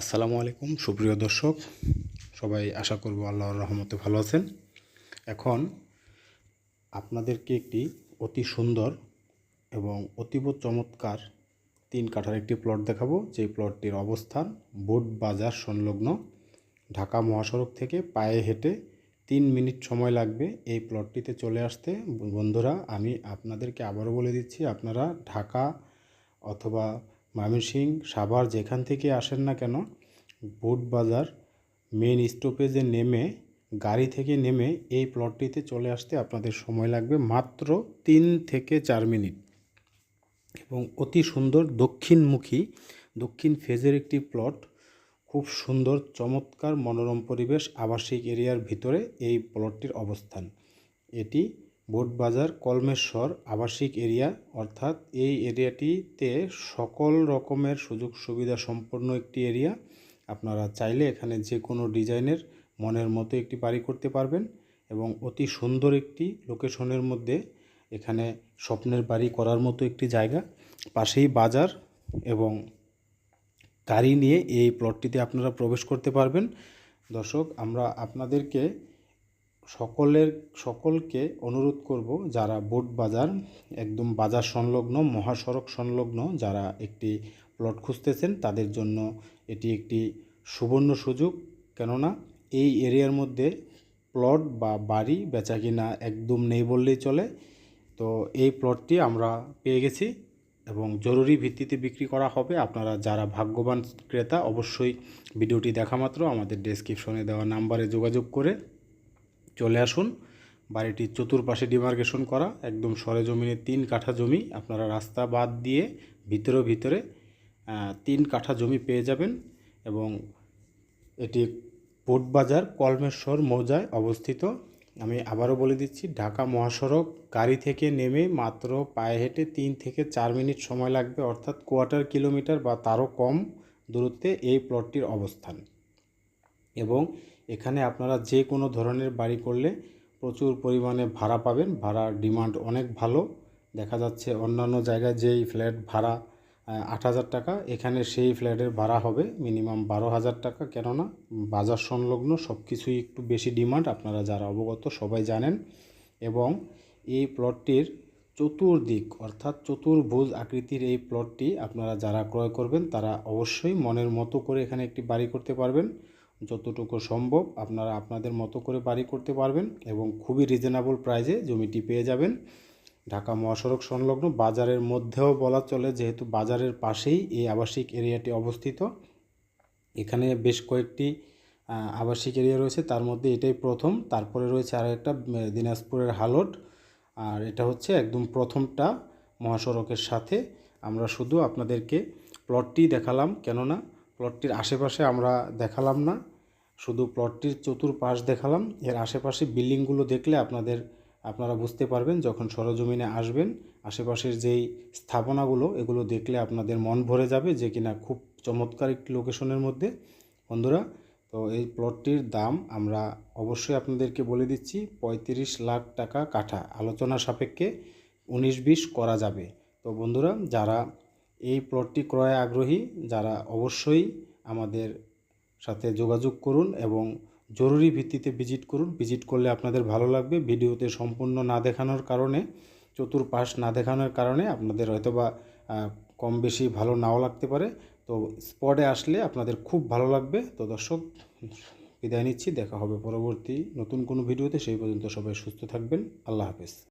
আসসালামু আলাইকুম, সুপ্রিয় দর্শক। সবাই আশা করব আল্লাহর রহমতে ভালো আছেন। এখন আপনাদেরকে একটি অতি সুন্দর এবং অতীব চমৎকার তিন কাঠার একটি প্লট দেখাবো। যেই প্লটটির অবস্থান বোট বাজার সংলগ্ন ঢাকা মহাসড়ক থেকে পায়ে হেঁটে তিন মিনিট সময় লাগবে এই প্লটটিতে চলে আসতে। বন্ধুরা, আমি আপনাদেরকে আবারও বলে দিচ্ছি, আপনারা ঢাকা অথবা ময়মনসিং, সাভার যেখান থেকে আসেন না কেন, বুট বাজার মেন স্টপেজে নেমে, গাড়ি থেকে নেমে এই প্লটটিতে চলে আসতে আপনাদের সময় লাগবে মাত্র তিন থেকে চার মিনিট। এবং অতি সুন্দর দক্ষিণমুখী, দক্ষিণ ফেজের একটি প্লট খুব সুন্দর, চমৎকার, মনোরম পরিবেশ, আবাসিক এরিয়ার ভিতরে এই প্লটটির অবস্থান। এটি বোটবাজার, কলমেশ্বর, আবাসিক এরিয়া, অর্থাৎ এই এরিয়াটিতে সকল রকমের সুযোগ সুবিধা সম্পন্ন একটি এরিয়া। আপনারা চাইলে এখানে যে কোনো ডিজাইনের মনের মতো একটি বাড়ি করতে পারবেন এবং অতি সুন্দর একটি লোকেশনের মধ্যে এখানে স্বপ্নের বাড়ি করার মতো একটি জায়গা। পাশেই বাজার এবং গাড়ি নিয়ে এই প্লটটিতে আপনারা প্রবেশ করতে পারবেন। দর্শক, আমরা আপনাদেরকে সকলের, সকলকে অনুরোধ করব যারা বোট বাজার, একদম বাজার সংলগ্ন, মহাসড়ক সংলগ্ন, যারা একটি প্লট খুঁজতেছেন, তাদের জন্য এটি একটি সুবর্ণ সুযোগ। কেননা এই এরিয়ার মধ্যে প্লট বা বাড়ি বেচা কিনা একদম নেই বললেই চলে। তো এই প্লটটি আমরা পেয়ে গেছি এবং জরুরি ভিত্তিতে বিক্রি করা হবে। আপনারা যারা ভাগ্যবান ক্রেতা, অবশ্যই ভিডিওটি দেখা মাত্র। আমাদের ডেসক্রিপশনে দেওয়া নাম্বারে যোগাযোগ করে চলে আসুন। বাড়িটির চতুর্পাশে ডিমার্কেশন করা, একদম সরেজমিনে তিন কাঠা জমি। আপনারা রাস্তা বাদ দিয়ে ভিতরে ভিতরে তিন কাঠা জমি পেয়ে যাবেন এবং এটি পোর্টবাজার কলমেশ্বর মৌজায় অবস্থিত। আমি আবারও বলে দিচ্ছি, ঢাকা মহাসড়ক গাড়ি থেকে নেমে মাত্র পায়ে হেঁটে তিন থেকে চার মিনিট সময় লাগবে, অর্থাৎ কোয়ার্টার কিলোমিটার বা তারও কম দূরত্বে এই প্লটটির অবস্থান। এবং এখানে আপনারা যে কোনো ধরনের বাড়ি করলে প্রচুর পরিমাণে ভাড়া পাবেন। ভাড়ার ডিমান্ড অনেক ভালো। দেখা যাচ্ছে অন্যান্য জায়গায় যেই ফ্ল্যাট ভাড়া আট হাজার টাকা, এখানে সেই ফ্ল্যাটের ভাড়া হবে মিনিমাম বারো হাজার টাকা। কেননা বাজার সংলগ্ন সব কিছুই একটু বেশি ডিমান্ড, আপনারা যারা অবগত সবাই জানেন। এবং এই প্লটটির চতুর্দিক, অর্থাৎ চতুর্ভুজ আকৃতির এই প্লটটি আপনারা যারা ক্রয় করবেন, তারা অবশ্যই মনের মতো করে এখানে একটি বাড়ি করতে পারবেন। যতটুকু সম্ভব আপনারা আপনাদের মতো করে বাড়ি করতে পারবেন এবং খুবই রিজনেবল প্রাইজে জমিটি পেয়ে যাবেন। ঢাকা মহাসড়ক সংলগ্ন বাজারের মধ্যেও বলা চলে যেহেতু বাজারের পাশেই এই আবাসিক এরিয়াটি অবস্থিত। এখানে বেশ কয়েকটি আবাসিক এরিয়া রয়েছে। তার মধ্যে এটাই প্রথম। তারপরে রয়েছে আর একটা দিনাজপুরের হালট। আর এটা হচ্ছে একদম প্রথমটা মহাসড়কের সাথে। আমরা শুধু আপনাদেরকে প্লটটি দেখালাম। কেননা প্লটটির আশেপাশে আমরা দেখালাম না, শুধু প্লটটির চতুর্পাশ দেখালাম। এর আশেপাশে বিল্ডিংগুলো দেখলে আপনাদের, আপনারা বুঝতে পারবেন যখন সরজমিনে আসবেন, আশেপাশের যেই স্থাপনাগুলো, এগুলো দেখলে আপনাদের মন ভরে যাবে যে কিনা খুব চমৎকার একটি লোকেশনের মধ্যে। বন্ধুরা, তো এই প্লটটির দাম আমরা অবশ্যই আপনাদেরকে বলে দিচ্ছি, পঁয়ত্রিশ লাখ টাকা কাঠা। আলোচনা সাপেক্ষে উনিশ বিশ করা যাবে। তো বন্ধুরা, যারা এই প্লটটি ক্রয়ে আগ্রহী যারা অবশ্যই আমাদের সাথে যোগাযোগ করুন এবং জরুরি ভিত্তিতে ভিজিট করুন। ভিজিট করলে আপনাদের ভালো লাগবে। ভিডিওতে সম্পূর্ণ না দেখানোর কারণে, চতুর্পাশ না দেখানোর কারণে আপনাদের হয়তোবা কম বেশি ভালো নাও লাগতে পারে। তো স্পটে আসলে আপনাদের খুব ভালো লাগবে। তো দর্শক, বিদায় নিচ্ছি। দেখা হবে পরবর্তী নতুন কোনো ভিডিওতে। সেই পর্যন্ত সবাই সুস্থ থাকবেন। আল্লাহ হাফেজ।